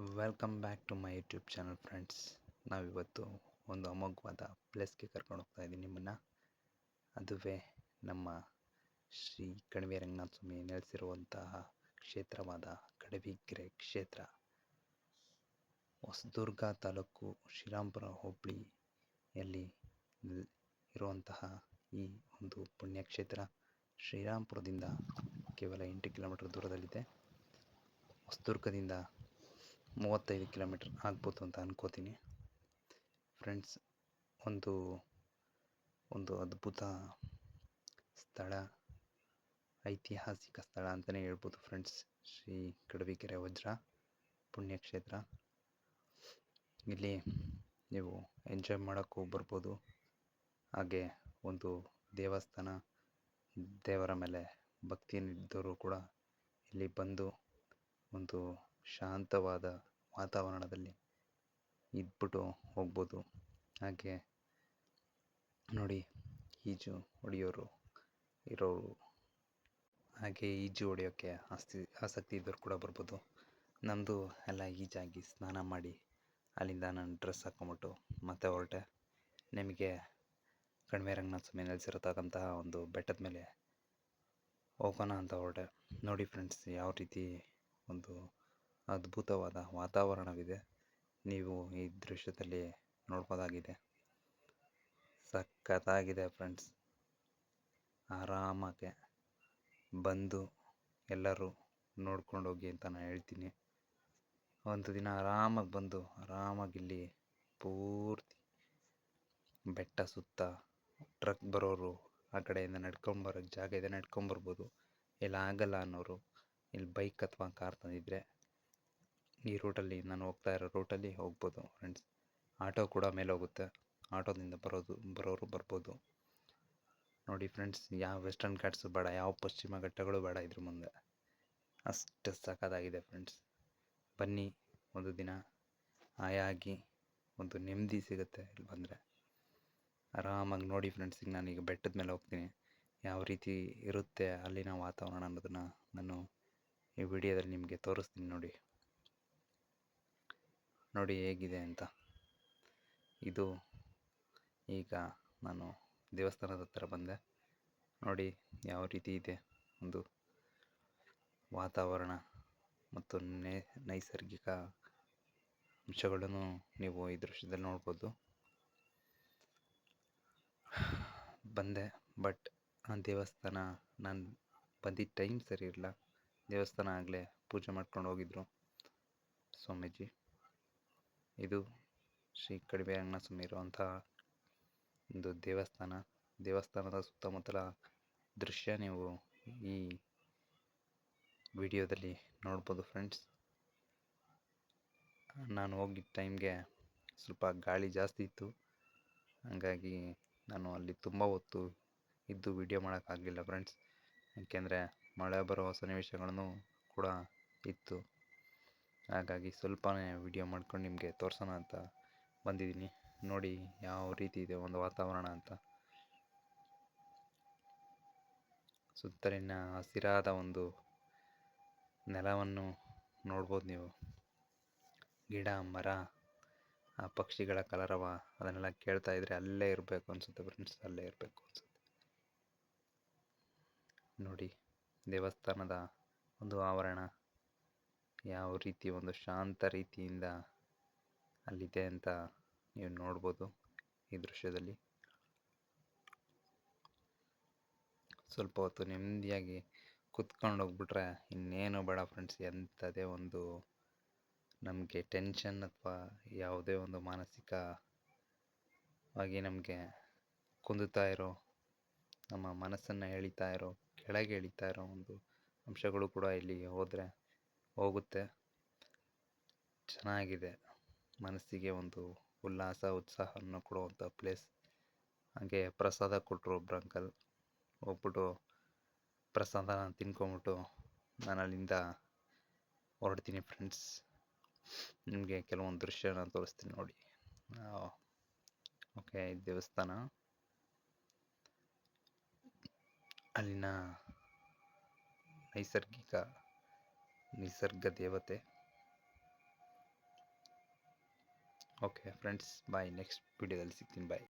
Welcome back to my YouTube channel friends ನಾವಿವತ್ತು ಒಂದು ಅಮೋಘವಾದ ಪ್ಲೇಸ್ಗೆ ಕರ್ಕೊಂಡು ಹೋಗ್ತಾ ಇದ್ದೀನಿ ನಿಮ್ಮನ್ನು. ಅದುವೇ ನಮ್ಮ ಶ್ರೀ ಕಣಿವೆ ರಂಗನಾಥ ಸ್ವಾಮಿ ನೆಲೆಸಿರುವಂತಹ ಕ್ಷೇತ್ರವಾದ ಕಡವಿಗೆರೆ ಕ್ಷೇತ್ರ ಹೊಸದುರ್ಗ ತಾಲೂಕು ಶ್ರೀರಾಂಪುರ ಹೋಬಳಿಯಲ್ಲಿ ಇರುವಂತಹ ಈ ಒಂದು ಪುಣ್ಯಕ್ಷೇತ್ರ ಶ್ರೀರಾಂಪುರದಿಂದ ಕೇವಲ ಎಂಟು ಕಿಲೋಮೀಟರ್ ದೂರದಲ್ಲಿದೆ. ಹೊಸದುರ್ಗದಿಂದ ಮೂವತ್ತೈದು ಕಿಲೋಮೀಟರ್ ಆಗ್ಬೋದು ಅಂತ ಅನ್ಕೋತೀನಿ. ಫ್ರೆಂಡ್ಸ್, ಒಂದು ಒಂದು ಅದ್ಭುತ ಸ್ಥಳ, ಐತಿಹಾಸಿಕ ಸ್ಥಳ ಅಂತಲೇ ಹೇಳ್ಬೋದು ಫ್ರೆಂಡ್ಸ್. ಶ್ರೀ ಕಡವಿಕೆರೆ ವಜ್ರ ಪುಣ್ಯಕ್ಷೇತ್ರ. ಇಲ್ಲಿ ನೀವು ಎಂಜಾಯ್ ಮಾಡೋಕ್ಕೂ ಬರ್ಬೋದು. ಹಾಗೆ ಒಂದು ದೇವಸ್ಥಾನ, ದೇವರ ಮೇಲೆ ಭಕ್ತಿಯನ್ನಿದ್ದವರು ಕೂಡ ಇಲ್ಲಿ ಬಂದು ಒಂದು ಶಾಂತವಾದ ವಾತಾವರಣದಲ್ಲಿ ಇದ್ಬಿಟ್ಟು ಹೋಗ್ಬೋದು. ಹಾಗೆ ನೋಡಿ, ಈಜು ಹೊಡೆಯೋರು ಇರೋರು. ಹಾಗೆ ಈಜು ಹೊಡೆಯೋಕ್ಕೆ ಆಸ್ತಿ, ಆಸಕ್ತಿ ಇದ್ದವ್ರು ಕೂಡ ಬರ್ಬೋದು. ನಮ್ಮದು ಎಲ್ಲ ಈಜಾಗಿ ಸ್ನಾನ ಮಾಡಿ ಅಲ್ಲಿಂದ ನಾನು ಡ್ರೆಸ್ ಹಾಕ್ಕೊಂಬಿಟ್ಟು ಮತ್ತೆ ಹೊರಟೆ. ನಿಮಗೆ ಕಣ್ಮೆ ರಂಗನಾಥ ಸ್ವಾಮಿ ನೆಲೆಸಿರತಕ್ಕಂತಹ ಒಂದು ಬೆಟ್ಟದ ಮೇಲೆ ಹೋಗೋಣ ಅಂತ ಹೊರಟೆ. ನೋಡಿ ಫ್ರೆಂಡ್ಸ್ ಯಾವ ರೀತಿ ಒಂದು ಅದ್ಭುತವಾದ ವಾತಾವರಣವಿದೆ. ನೀವು ಈ ದೃಶ್ಯದಲ್ಲಿ ನೋಡ್ಬೋದಾಗಿದೆ. ಸಖತ್ತಾಗಿದೆ ಫ್ರೆಂಡ್ಸ್. ಆರಾಮಕ್ಕೆ ಬಂದು ಎಲ್ಲರೂ ನೋಡ್ಕೊಂಡು ಹೋಗಿ ಅಂತ ನಾನು ಹೇಳ್ತೀನಿ. ಒಂದು ದಿನ ಆರಾಮಾಗಿ ಬಂದು ಆರಾಮಾಗಿ ಇಲ್ಲಿ ಪೂರ್ತಿ ಬೆಟ್ಟ ಸುತ್ತ ಟ್ರಕ್ ಬರೋರು ಆ ಕಡೆಯಿಂದ ನಡ್ಕೊಂಬರೋ ಜಾಗ ಇದೆ ನಡ್ಕೊಂಬರ್ಬೋದು ಇಲ್ಲ ಆಗಲ್ಲ ಅನ್ನೋರು ಇಲ್ಲಿ ಬೈಕ್ ಅಥವಾ ಕಾರ್ ತಂದಿದ್ದರೆ ಈ ರೂಟಲ್ಲಿ ನಾನು ಹೋಗ್ತಾ ಇರೋ ರೂಟಲ್ಲಿ ಹೋಗ್ಬೋದು ಫ್ರೆಂಡ್ಸ್ ಆಟೋ ಕೂಡ ಮೇಲೆ ಹೋಗುತ್ತೆ. ಆಟೋದಿಂದ ಬರೋದು, ಬರೋರು ಬರ್ಬೋದು. ನೋಡಿ ಫ್ರೆಂಡ್ಸ್ ಯಾವ ವೆಸ್ಟರ್ನ್ ಘಾಟ್ಸು ಬೇಡ, ಯಾವ ಪಶ್ಚಿಮ ಘಟ್ಟಗಳು ಬೇಡ ಇದ್ರ ಮುಂದೆ. ಅಷ್ಟು ಸಖತ್ತಾಗಿದೆ ಫ್ರೆಂಡ್ಸ್ ಬನ್ನಿ ಒಂದು ದಿನ ಆಯಾಗಿ ಒಂದು ನೆಮ್ಮದಿ ಸಿಗುತ್ತೆ ಇಲ್ಲಿ ಬಂದರೆ. ಆರಾಮಾಗಿ ನೋಡಿ ಫ್ರೆಂಡ್ಸ್ ಈಗ ನಾನೀಗ ಬೆಟ್ಟದ ಮೇಲೆ ಹೋಗ್ತೀನಿ. ಯಾವ ರೀತಿ ಇರುತ್ತೆ ಅಲ್ಲಿನ ವಾತಾವರಣ ಅನ್ನೋದನ್ನು ನಾನು ಈ ವಿಡಿಯೋದಲ್ಲಿ ನಿಮಗೆ ತೋರಿಸ್ತೀನಿ ನೋಡಿ. ನೋಡಿ ಹೇಗಿದೆ ಅಂತ. ಇದು ಈಗ ನಾನು ದೇವಸ್ಥಾನದ ಹತ್ರ ಬಂದೆ. ನೋಡಿ ಯಾವ ರೀತಿ ಇದೆ ಒಂದು ವಾತಾವರಣ ಮತ್ತು ನೇ, ನೈಸರ್ಗಿಕ ಅಂಶಗಳನ್ನು ನೀವು ಈ ದೃಶ್ಯದಲ್ಲಿ ನೋಡ್ಬೋದು. ಬಂದೆ, ಬಟ್ ಆ ದೇವಸ್ಥಾನ ನಾನು ಬಂದಿದ್ದ ಟೈಮ್ ಸರಿ ಇರಲಿಲ್ಲ ದೇವಸ್ಥಾನ ಆಗಲೇ ಪೂಜೆ ಮಾಡ್ಕೊಂಡು ಹೋಗಿದ್ರು ಸ್ವಾಮೀಜಿ. ಇದು ಶ್ರೀ ಕಡಿಮೆ ಸ್ವಾಮಿ ಇರುವಂತಹ ಒಂದು ದೇವಸ್ಥಾನ. ದೇವಸ್ಥಾನದ ಸುತ್ತಮುತ್ತಲ ದೃಶ್ಯ ನೀವು ಈ ವಿಡಿಯೋದಲ್ಲಿ ನೋಡ್ಬೋದು ಫ್ರೆಂಡ್ಸ್. ನಾನು ಹೋಗಿದ್ದ ಟೈಮ್ಗೆ ಸ್ವಲ್ಪ ಗಾಳಿ ಜಾಸ್ತಿ ಇತ್ತು. ಹಾಗಾಗಿ ನಾನು ಅಲ್ಲಿ ತುಂಬ ಹೊತ್ತು ಇದ್ದು ವಿಡಿಯೋ ಮಾಡೋಕ್ಕಾಗಲಿಲ್ಲ ಫ್ರೆಂಡ್ಸ್. ಯಾಕೆಂದರೆ ಮಳೆ ಬರುವ ಸನ್ನಿವೇಶಗಳನ್ನು ಕೂಡ ಇತ್ತು. ಹಾಗಾಗಿ ಸ್ವಲ್ಪನೇ ವಿಡಿಯೋ ಮಾಡ್ಕೊಂಡು ನಿಮಗೆ ತೋರಿಸೋಣ ಅಂತ ಬಂದಿದ್ದೀನಿ. ನೋಡಿ ಯಾವ ರೀತಿ ಇದೆ ಒಂದು ವಾತಾವರಣ ಅಂತ. ಸುತ್ತಲಿನ ಹಸಿರಾದ ಒಂದು ನೆಲವನ್ನು ನೋಡ್ಬೋದು ನೀವು. ಗಿಡ, ಮರ, ಆ ಪಕ್ಷಿಗಳ ಕಲರವ ಅದನ್ನೆಲ್ಲ ಕೇಳ್ತಾ ಇದ್ರೆ ಅಲ್ಲೇ ಇರಬೇಕು ಅನಿಸುತ್ತೆ ಫ್ರೆಂಡ್ಸ್ ಅಲ್ಲೇ ಇರಬೇಕು ಅನಿಸುತ್ತೆ. ನೋಡಿ ದೇವಸ್ಥಾನದ ಒಂದು ಆವರಣ. ಯಾವ ರೀತಿ ಒಂದು ಶಾಂತ ರೀತಿಯಿಂದ ಅಲ್ಲಿದೆ ಅಂತ ನೀವು ನೋಡ್ಬೋದು ಈ ದೃಶ್ಯದಲ್ಲಿ. ಸ್ವಲ್ಪ ಹೊತ್ತು ನೆಮ್ಮದಿಯಾಗಿ ಕುತ್ಕೊಂಡು ಹೋಗ್ಬಿಟ್ರೆ ಇನ್ನೇನು ಬೇಡ ಫ್ರೆಂಡ್ಸ್ ಎಂಥದೇ ಒಂದು ನಮಗೆ ಟೆನ್ಷನ್ ಅಥವಾ ಯಾವುದೇ ಒಂದು ಮಾನಸಿಕವಾಗಿ ನಮಗೆ ಕುಂದುತ್ತಾ ಇರೋ, ನಮ್ಮ ಮನಸ್ಸನ್ನು ಎಳಿತಾ ಇರೋ, ಕೆಳಗೆ ಎಳಿತಾ ಇರೋ ಒಂದು ಅಂಶಗಳು ಕೂಡ ಇಲ್ಲಿ ಹೋದರೆ ಹೋಗುತ್ತೆ. ಚೆನ್ನಾಗಿದೆ. ಮನಸ್ಸಿಗೆ ಒಂದು ಉಲ್ಲಾಸ, ಉತ್ಸಾಹವನ್ನು ಕೊಡುವಂಥ ಪ್ಲೇಸ್ ಹಾಗೆ ಪ್ರಸಾದ ಕೊಟ್ಟರು ಒಬ್ರು ಅಂಕಲ್ ಹೋಗ್ಬಿಟ್ಟು ಪ್ರಸಾದನ ತಿನ್ಕೊಂಬಿಟ್ಟು ನಾನು ಅಲ್ಲಿಂದ ಹೊರಡ್ತೀನಿ ಫ್ರೆಂಡ್ಸ್ ನಿಮಗೆ ಕೆಲವೊಂದು ದೃಶ್ಯನ ತೋರಿಸ್ತೀನಿ ನೋಡಿ. ಓಕೆ ದೇವಸ್ಥಾನ. ಅಲ್ಲಿನ ನೈಸರ್ಗಿಕ ನಿಸರ್ಗ ದೇವತೆ. ಓಕೆ ಫ್ರೆಂಡ್ಸ್ ಬಾಯ್ ನೆಕ್ಸ್ಟ್ ವಿಡಿಯೋದಲ್ಲಿ ಸಿಗ್ತೀನಿ. ಬಾಯ್